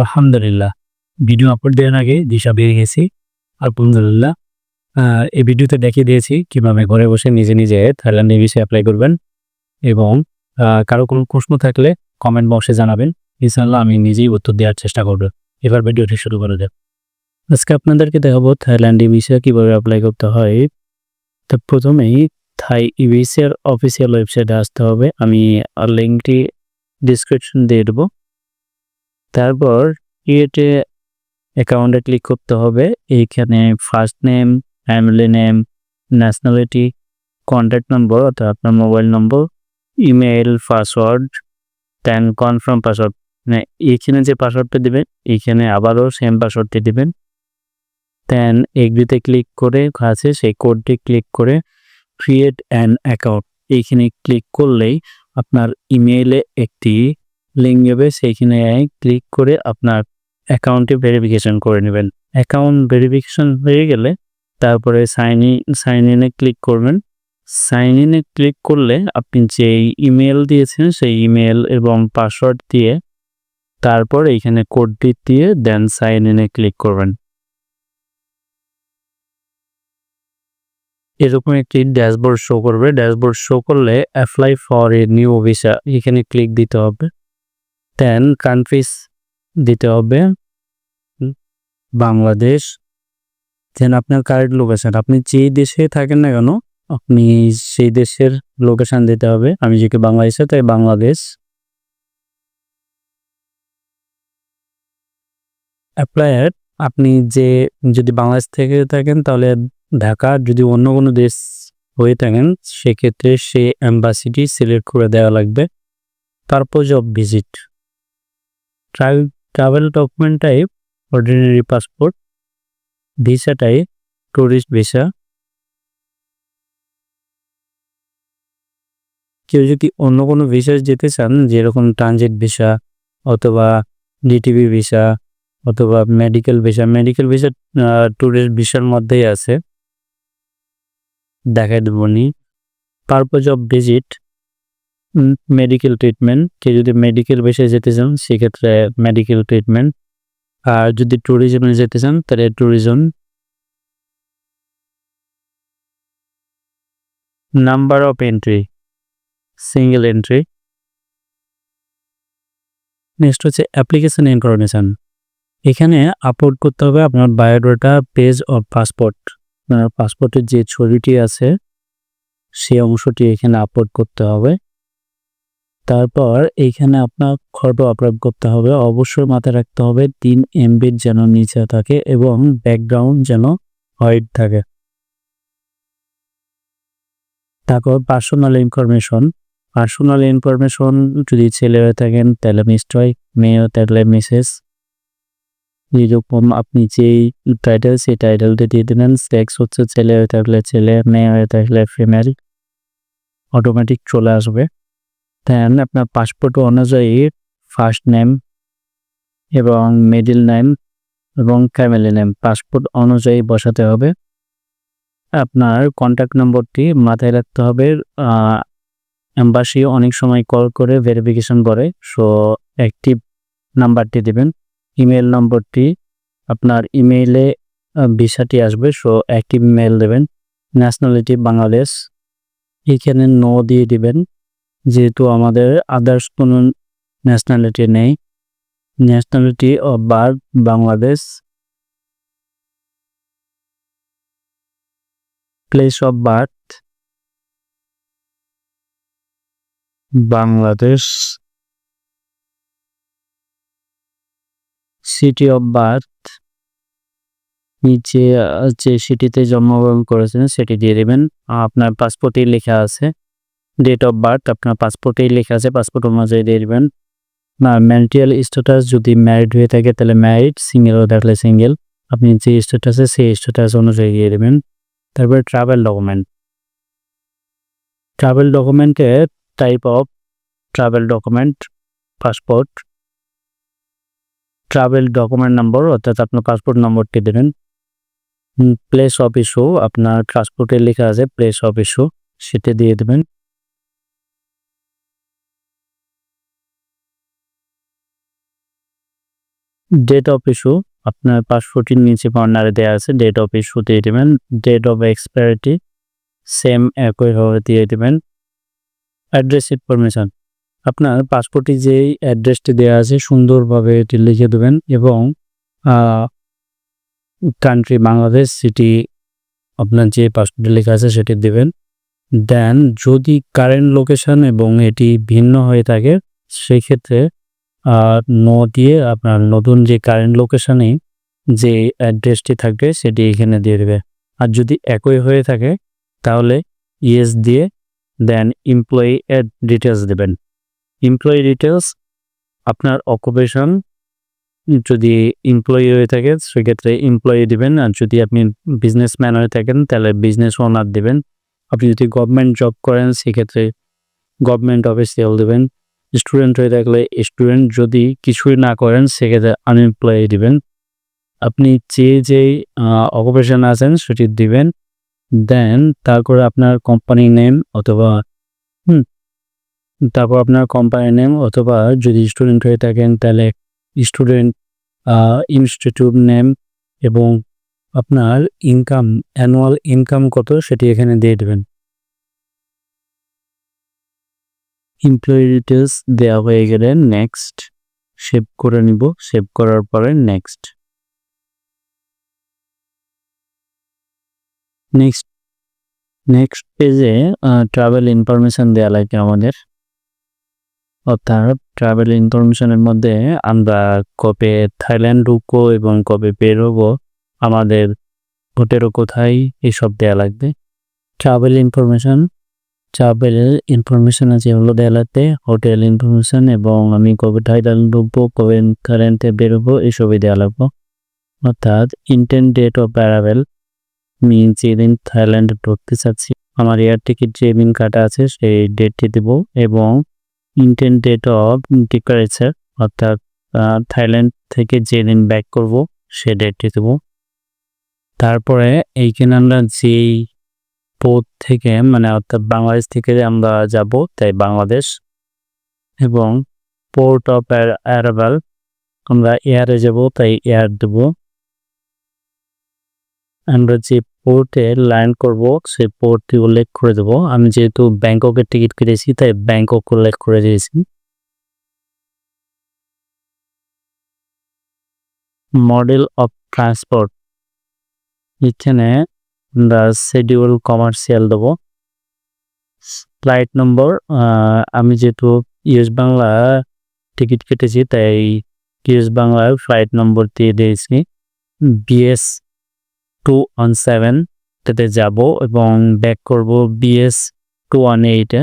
আলহামদুলিল্লাহ। Video upload দেওয়ার আগে দিশা বেরিয়ে গেছি। আলহামদুলিল্লাহ। এই ভিডিওতে দেখিয়ে দিয়েছি কীভাবে ঘরে বসে নিজে নিজে থাইল্যান্ডে ভিসা অ্যাপ্লাই করবেন এবং কারও কোনো প্রশ্ন থাকলে কমেন্ট বক্সে জানাবেন। ইনশাল্লাহ আমি নিজেই উত্তর দেওয়ার চেষ্টা করব। এবার ভিডিওটি শুরু করে দেব আজকে আপনাদেরকে দেখাবো থাইল্যান্ডে ভিসা কীভাবে অ্যাপ্লাই করতে হয়। তো প্রথমেই থাই ইভিসের অফিসিয়াল ওয়েবসাইটে আসতে হবে। আমি লিঙ্কটি ডিসক্রিপশন দিয়ে দেবো। তারপর ক্রিয়েটে অ্যাকাউন্টে ক্লিক করতে হবে। এইখানে first name family name nationality contact number অর্থাৎ আপনার mobile number email password then confirm password মানে এইখানে যে পাসওয়ার্ডটা দিবেন, এইখানে আবারও সেম পাসওয়ার্ডটি দিবেন। দেন এগ্রিতে ক্লিক করে আছে, সেই কোডটি ক্লিক করে ক্রিয়েট অ্যান অ্যাকাউন্ট এইখানে ক্লিক করলেই আপনার ইমেইলে একটি লিঙ্ক যাবে সেইখানে ক্লিক করে আপনার অ্যাকাউন্টে ভেরিফিকেশন করে নেবেন। অ্যাকাউন্ট ভেরিফিকেশন হয়ে গেলে তারপরে সাইন ইন সাইন ইনে ক্লিক করবেন। সাইন ইনে ক্লিক করলে আপনি যে ইমেল দিয়েছেন সেই ইমেল এবং পাসওয়ার্ড দিয়ে তারপর এইখানে কোডটি দিয়ে দেন সাইন ইনে ক্লিক করবেন। এরকম একটি ড্যাশবোর্ড শো করবে। ড্যাশবোর্ড শো করলে apply for a new visa এখানে ক্লিক দিতে হবে। দেন কান্ট্রিজ দিতে হবে। বাংলাদেশ। দেন আপনার কারেন্ট লোকেশান আপনি যে দেশে থাকেন না কেন, আপনি সেই দেশের লোকেশান দিতে হবে। আমি যেহেতু বাংলাদেশে, তাই বাংলাদেশ। অ্যাপ্লায়ার আপনি যে যদি বাংলাদেশ থেকে থাকেন, তাহলে ঢাকা, যদি অন্য কোনো দেশ হয়ে থাকেন, সেক্ষেত্রে সে অ্যাম্বাসিটি সিলেক্ট করে দেওয়া লাগবে। তারপর job visit travel document type ordinary passport visa type tourist visa কেউ যদি অন্য কোনো ভিসায় যেতে চান, যেরকম ট্রানজিট ভিসা অথবা ডিটিভি ভিসা অথবা medical visa medical visa tourist ভিসার মধ্যেই আছে। দেখাই দেবনি purpose of visit medical treatment কেউ যদি মেডিকেল ভিসায় যেতে চান, সেক্ষেত্রে মেডিকেল ট্রিটমেন্ট আর যদি ট্যুরিজমে যেতে চান, তাহলে tourism number of entry single entry next হচ্ছে অ্যাপ্লিকেশন ইনফরমেশান এখানে আপলোড করতে হবে আপনার বায়োডাটা পেজ অফ পাসপোর্ট আপনার পাসপোর্টের যে ছবিটি আছে সেই অংশটি এখানে আপলোড করতে হবে। তারপর এইখানে আপনার ফটো আপলোড করতে হবে। অবশ্যই মাথায় রাখতে হবে, তিন এমবির যেন নিচে থাকে এবং ব্যাকগ্রাউন্ড যেন হোয়াইট থাকে। তারপর পার্সোনাল ইনফরমেশন। পার্সোনাল ইনফরমেশন যদি ছেলে হয়ে থাকেন, তাহলে নিশ্চয় মেয়ে থাকলে মিসেস। যেরকম আপনি যেই টাইটেল সেই টাইটেলটা দিয়ে দেবেন সেক্স হচ্ছে ছেলে হয়ে থাকলে ছেলে, মেয়ে হয়ে থাকলে ফিমেল অটোমেটিক চলে আসবে। দেন আপনার পাসপোর্ট অনুযায়ী ফার্স্ট নেম এবং মিডিল নেম এবং ফ্যামিলি নেম পাসপোর্ট অনুযায়ী বসাতে হবে। আপনার কন্ট্যাক্ট নম্বরটি মাথায় রাখতে হবে অ্যাম্বাসি অনেক সময় কল করে ভেরিফিকেশন করে সো অ্যাক্টিভ নাম্বারটি দেবেন। ইমেল নম্বরটি আপনার ইমেইলে ভিসাটি আসবে সো অ্যাক্টিভ ইমেল দেবেন। ন্যাশনালিটি বাংলাদেশ, এখানে নো দিয়ে দিবেন। যেহেতু আমাদের আদার্স কোনো ন্যাশনালিটি নেই nationality of birth Bangladesh place of birth Bangladesh city of birth নিচে যে সিটিতে জন্মগ্রহণ করেছেন সেটি দিয়ে দেবেন। আপনার পাসপোর্টে লেখা আছে। ডেট অফ বার্থ আপনার পাসপোর্টেই লেখা আছে পাসপোর্ট অনুযায়ী দিয়ে দেবেন। না ম্যারিটাল স্ট্যাটাস যদি ম্যারিড হয়ে থাকে, তাহলে ম্যারিড সিঙ্গেল হয়ে থাকলে সিঙ্গেল আপনি যে স্ট্যাটাসে সেই স্ট্যাটাস অনুযায়ী দিয়ে দেবেন। তারপরে ট্রাভেল ডকুমেন্ট ট্রাভেল ডকুমেন্টে type of travel document passport travel document number অর্থাৎ আপনার পাসপোর্ট নম্বরটি দেবেন। প্লেস অফ ইস্যু আপনার পাসপোর্টে লেখা আছে প্লেস অফ ইস্যু সেটা দিয়ে দেবেন। ডেট অফ ইস্যু আপনার পাসপোর্টের নিচে কর্নারে দেওয়া আছে ডেট অফ ইস্যু দিয়ে দেবেন। ডেট অফ এক্সপায়ারিটি সেম একইভাবে দিয়ে দেবেন। অ্যাড্রেস ইনফরমেশন আপনার পাসপোর্টে যেই অ্যাড্রেসটি দেওয়া আছে, সুন্দরভাবে এটি লিখে দেবেন এবং কান্ট্রি বাংলাদেশ সিটি আপনার যে পাসপোর্টে লেখা আছে সেটি দেবেন। দেন যদি কারেন্ট লোকেশন এবং এটি ভিন্ন হয়ে থাকে, সেই ক্ষেত্রে নো দিয়ে আপনার নতুন যে কারেন্ট লোকেশনে যে অ্যাড্রেসটি থাকবে, সেটি এখানে দিয়ে দেবে। আর যদি একই হয়ে থাকে, তাহলে ইয়েস দিয়ে দেন এমপ্লয়ি ডিটেলস দেবেন। এমপ্লয়ি ডিটেলস আপনার অকুপেশন যদি এমপ্লয়ি হয়ে থাকে, সেক্ষেত্রে এমপ্লয়ি দিবেন। আর যদি আপনি বিজনেসম্যান হয়ে থাকেন, তাহলে বিজনেস ওনার দেবেন। আপনি যদি গভর্নমেন্ট জব করেন, সেক্ষেত্রে গভর্নমেন্ট অফিসিয়াল দেবেন। স্টুডেন্ট হয়ে থাকলে স্টুডেন্ট যদি কিছুই না করেন, সেক্ষেত্রে আনএমপ্লয়ি দিবেন। আপনি যে যেই অকুপেশন আছেন, সেটি দিবেন। দেন তারপরে আপনার কোম্পানি নেম অথবা, হুম, তারপর আপনার কোম্পানি নেম অথবা যদি স্টুডেন্ট হয়ে থাকেন, তাহলে স্টুডেন্ট ইনস্টিটিউট নেম এবং আপনার ইনকাম অ্যানুয়াল ইনকাম কত, সেটি এখানে দিয়ে দেবেন। এমপ্লয়ি ডিটেলস দেওয়া হয়ে গেলে নেক্সট সেভ করে নিব। সেভ করার পরে নেক্সট নেক্সট নেক্সট পেজে ট্রাভেল ইনফরমেশন দেওয়া লাগে আমাদের। অর্থাৎ ট্রাভেল ইনফরমেশনের মধ্যে আমরা কবে থাইল্যান্ড ঢুকবো এবং কবে বেরোবো, আমাদের হোটেলও কোথায়, এসব দেওয়া লাগবে। ট্রাভেল ইনফরমেশন ট্রাভেলের ইনফরমেশন আছে হলো দেওয়া লাগবে হোটেল ইনফরমেশন এবং আমি কবে থাইল্যান্ড ঢুকবো, কবে কারেন্টে বেরোবো, এসবই দেওয়া লাগবো। অর্থাৎ ইন্টেন্ট ডেট অফ অ্যারাভেল আমি যেদিন থাইল্যান্ডে ঢুকতে চাচ্ছি। আমার এয়ার টিকিট যে দিন কাটা আছে, সেই ডেটটি দেবো এবং ইন্টেন্ট ডেট অফ ডিপারেচার অর্থাৎ থাইল্যান্ড থেকে যেদিন ব্যাক করব, সে ডেটটি দেবো। তারপরে এইখানে আমরা যেই পোর্ট থেকে মানে অর্থাৎ বাংলাদেশ থেকে আমরা যাব, তাই বাংলাদেশ। এবং পোর্ট অফ অ্যারাইভাল আমরা এয়ারে যাব, তাই এয়ার দেব। আমরা যে পোর্টে ল্যান্ড করব সেই পোর্টটি উল্লেখ করে দেবো। আমি যেহেতু ব্যাংককের টিকিট কেটেছি, তাই ব্যাংকক উল্লেখ করে দিয়েছি। মডেল অফ ট্রান্সপোর্ট, এখানে আমরা শিডিউল কমার্শিয়াল দেবো। ফ্লাইট নম্বর আমি যেহেতু ইউএস বাংলা টিকিট কেটেছি, তাই ইউএস বাংলার ফ্লাইট নম্বর দিয়ে দিয়েছি। বিএস টু ওয়ান সেভেন তাতে যাব এবং ব্যাক করব বিএস টু ওয়ান এইটে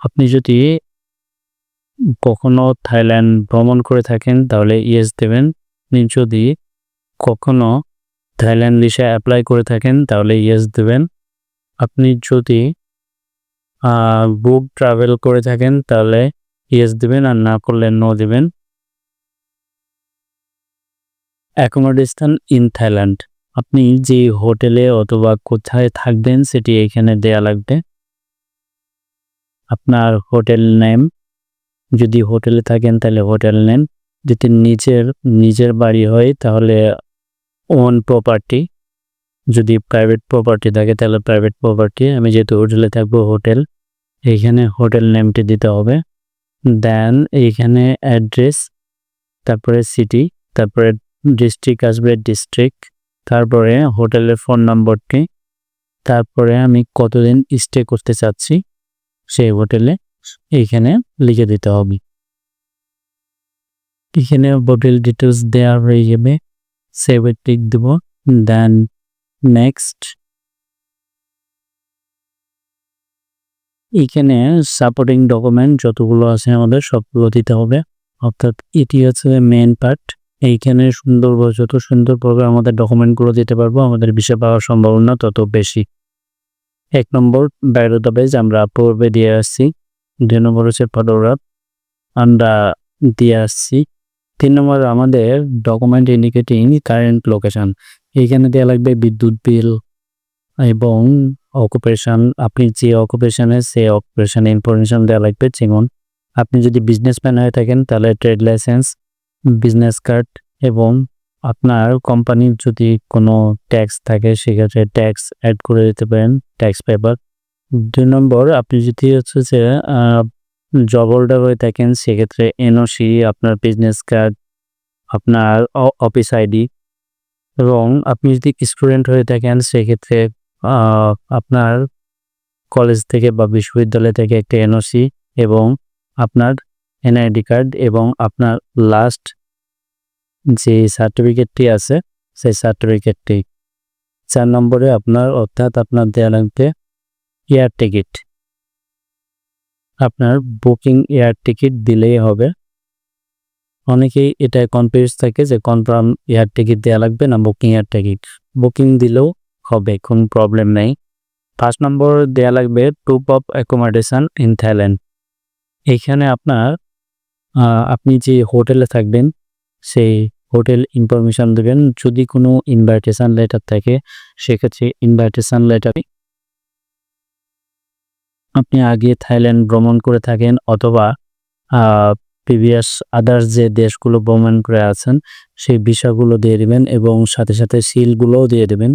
আপনি যদি কখনো থাইল্যান্ড ভ্রমণ করে থাকেন, তাহলে ইয়েস দেবেন। যদি কখনো থাইল্যান্ড ভিসা অ্যাপ্লাই করে থাকেন, তাহলে ইয়েস দেবেন। আপনি যদি বুক ট্রাভেল করে থাকেন, তাহলে ইয়েস দেবেন, আর না করলে নো দেবেন। অ্যাকোমোডেশন ইন থাইল্যান্ড আপনি যে হোটেলে অথবা কোথায় থাকবেন, সেটি এখানে দেয়া লাগবে। আপনার হোটেল নেম, যদি হোটেলে থাকেন, তাহলে হোটেল নেম। যদি নিজের নিজের বাড়ি হয়, তাহলে ওন প্রপার্টি যদি প্রাইভেট প্রপার্টি থাকে, তাহলে প্রাইভেট প্রপার্টি আমি যেহেতু হোটেলে থাকব হোটেল এইখানে হোটেল নেমটি দিতে হবে দেন এইখানে অ্যাড্রেস তারপরে সিটি তারপরে ডিস্ট্রিক্ট আসবে ডিস্ট্রিক্ট তারপরে হোটেলের ফোন নম্বরটি তারপরে আমি কতদিন স্টে করতে চাচ্ছি, সেই হোটেলে এইখানে লিখে দিতে হবে। এখানে হোটেল ডিটেলস দেওয়া হয়ে যাবে। সেভে টিক দেব। দেন নেক্সট এখানে সাপোর্টিং ডকুমেন্ট যতগুলো আছে আমাদের সবগুলো দিতে হবে। অর্থাৎ এটি হচ্ছে মেন পার্ট এইখানে সুন্দর যত সুন্দরভাবে আমাদের ডকুমেন্টগুলো দিতে পারব, আমাদের বিষয় পাওয়ার সম্ভাবনা তত বেশি। এক নম্বর বেজ আমরা পূর্বে দিয়ে আসছি। দুই নম্বর হচ্ছে ফটোগ্রাফ আমরা দিয়ে আসছি। তিন নম্বর আমাদের ডকুমেন্ট ইন্ডিকেটিং কারেন্ট লোকেশন এইখানে দেওয়া লাগবে বিদ্যুৎ বিল এবং অকুপেশন আপনি যে অকুপেশনে সে অকুপেশন ইনফরমেশন দেওয়া লাগবে। যেমন আপনি যদি বিজনেসম্যান হয়ে থাকেন, তাহলে ট্রেড লাইসেন্স বিজনেস কার্ড এবং আপনার কোম্পানির যদি কোনো ট্যাক্স থাকে, সেক্ষেত্রে ট্যাক্স অ্যাড করে দিতে পারেন ট্যাক্স পেপার দুই নম্বর আপনি যদি হচ্ছে যে জব হোল্ডার হয়ে থাকেন, সেক্ষেত্রে এনওসি, আপনার বিজনেস কার্ড আপনার অফিস আইডি এবং আপনি যদি স্টুডেন্ট হয়ে থাকেন, সেক্ষেত্রে আপনার কলেজ থেকে বা বিশ্ববিদ্যালয় থেকে একটা এনওসি এবং আপনার এনআইডি কার্ড এবং আপনার লাস্ট যে সার্টিফিকেটটি আছে, সেই সার্টিফিকেটটি চার নম্বরে আপনার অর্থাৎ আপনার দেওয়া লাগবে এয়ার টিকিট আপনার বুকিং এয়ার টিকিট দিলেই হবে। অনেকেই এটা কনফিউজ থাকে যে কনফার্ম এয়ার টিকিট দেওয়া লাগবে না বুকিং এয়ার টিকিট বুকিং দিলেও হবে, কোনো প্রবলেম নেই। ফার্স্ট নম্বর দেওয়া লাগবে টুপ অফ অ্যাকোমোডেশন ইন থাইল্যান্ড এখানে আপনার আপনি যে হোটেলে থাকবেন, সেই হোটেল ইনফরমেশন দেবেন। যদি কোনো ইনভাইটেশন লেটার থাকে, সেক্ষেত্রে ইনভাইটেশন লেটার আপনি আগে থাইল্যান্ড ভ্রমণ করে থাকেন অথবা প্রিভিয়াস আদার্স যে দেশগুলো ভ্রমণ করে আছেন, সেই বিষয়গুলো দিয়ে দেবেন এবং সাথে সাথে সিলগুলোও দিয়ে দেবেন।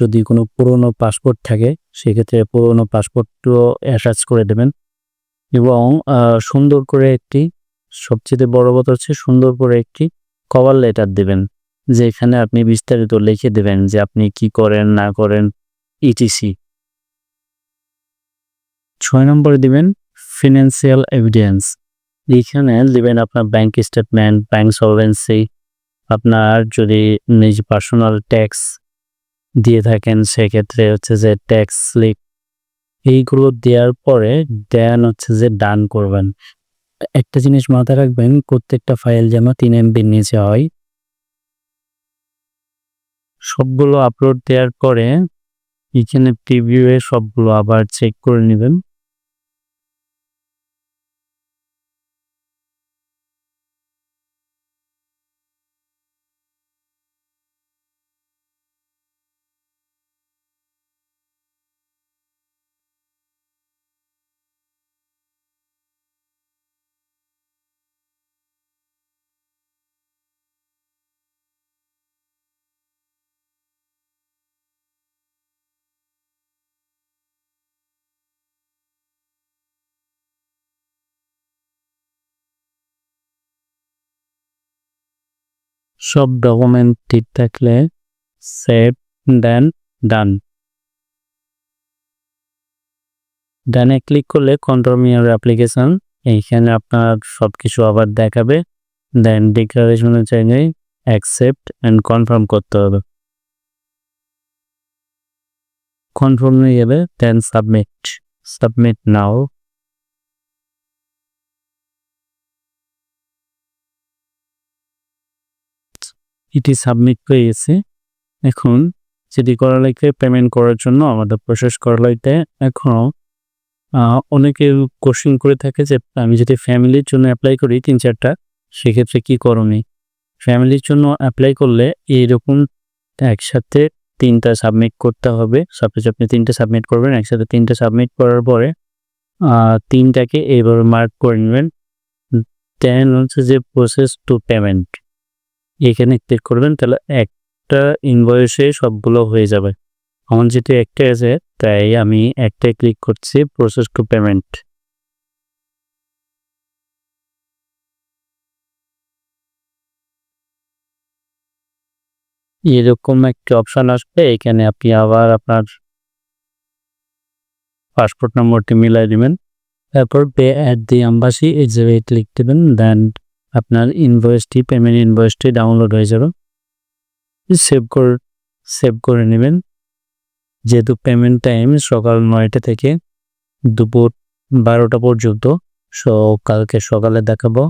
যদি কোনো পুরনো পাসপোর্ট থাকে, সেক্ষেত্রে পুরনো পাসপোর্টও অ্যাটাচ করে দেবেন। এবং সুন্দর করে একটি, সবচেয়ে বড় কথা হচ্ছে সুন্দর করে একটি কভার লেটার দেবেন, যেখানে আপনি বিস্তারিত লিখে দেবেন যে আপনি কি করেন, না করেন ইটিসি ছয় নম্বরে দিবেন ফিনান্সিয়াল এভিডেন্স এইখানে দিবেন আপনার ব্যাংক স্টেটমেন্ট ব্যাংক সলভেন্সি আপনার যদি নিজ পার্সোনাল ট্যাক্স দিয়ে থাকেন, সেক্ষেত্রে হচ্ছে যে ট্যাক্স স্লিপ এইগুলো দেওয়ার পরে দেন হচ্ছে যে ডান করবেন। একটা জিনিস মাথায় রাখবেন, প্রত্যেকটা ফাইল যেন তিন এমবির নিচে হয়। সবগুলো আপলোড দেওয়ার পরে এখানে প্রিভিউয়ে সবগুলো আবার চেক করে নেবেন। সব ডকুমেন্ট ঠিক থাকলে সেভ দেন ডান ডানে ক্লিক করলে কন্ট্রোল ইয়ার অ্যাপ্লিকেশন এইখানে আপনার সব কিছু আবার দেখাবে দেন ডিক্লারেশনের জায়গায় অ্যাকসেপ্ট অ্যান্ড কনফার্ম করতে হবে। কনফার্ম হয়ে যাবে দেন সাবমিট সাবমিট নাও এটি সাবমিট হয়ে গেছে। এখন যেটি করা লাগবে পেমেন্ট করার জন্য আমাদের প্রসেস করা লাগবে এখনও অনেকে কোশ্চেন করে থাকে যে আমি যদি ফ্যামিলির জন্য অ্যাপ্লাই করি তিন চারটা, সেক্ষেত্রে কি করণীয় ফ্যামিলির জন্য অ্যাপ্লাই করলে এইরকম একসাথে তিনটা সাবমিট করতে হবে। সাপোজ আপনি তিনটা সাবমিট করবেন, একসাথে তিনটা সাবমিট করার পরে তিনটাকে এইভাবে মার্ক করে নেবেন। দেন হচ্ছে যে প্রসেস টু পেমেন্ট এখানে ক্লিক করবেন, তাহলে একটা ইনভয়েসে সবগুলো হয়ে যাবে। আমার যেহেতু একটা আছে, তাই আমি একটাই ক্লিক করছি প্রসেস টু পেমেন্ট এরকম একটা অপশন আসবে, এখানে আপনি আবার আপনার পাসপোর্ট নম্বরটি মিলাই দিবেন। তারপর পে অ্যাট দি আম্বাসি এই জায়গায় ক্লিক দেবেন দেন আপনার ইনভয়েসটি পেমেন্ট ইনভয়েসটি ডাউনলোড হয়ে যাবে। সেভ কর সেভ করে নেবেন। যেহেতু পেমেন্ট টাইম সকাল নয়টা থেকে দুপুর বারোটা পর্যন্ত, সো কালকে সকালে দেখাবো।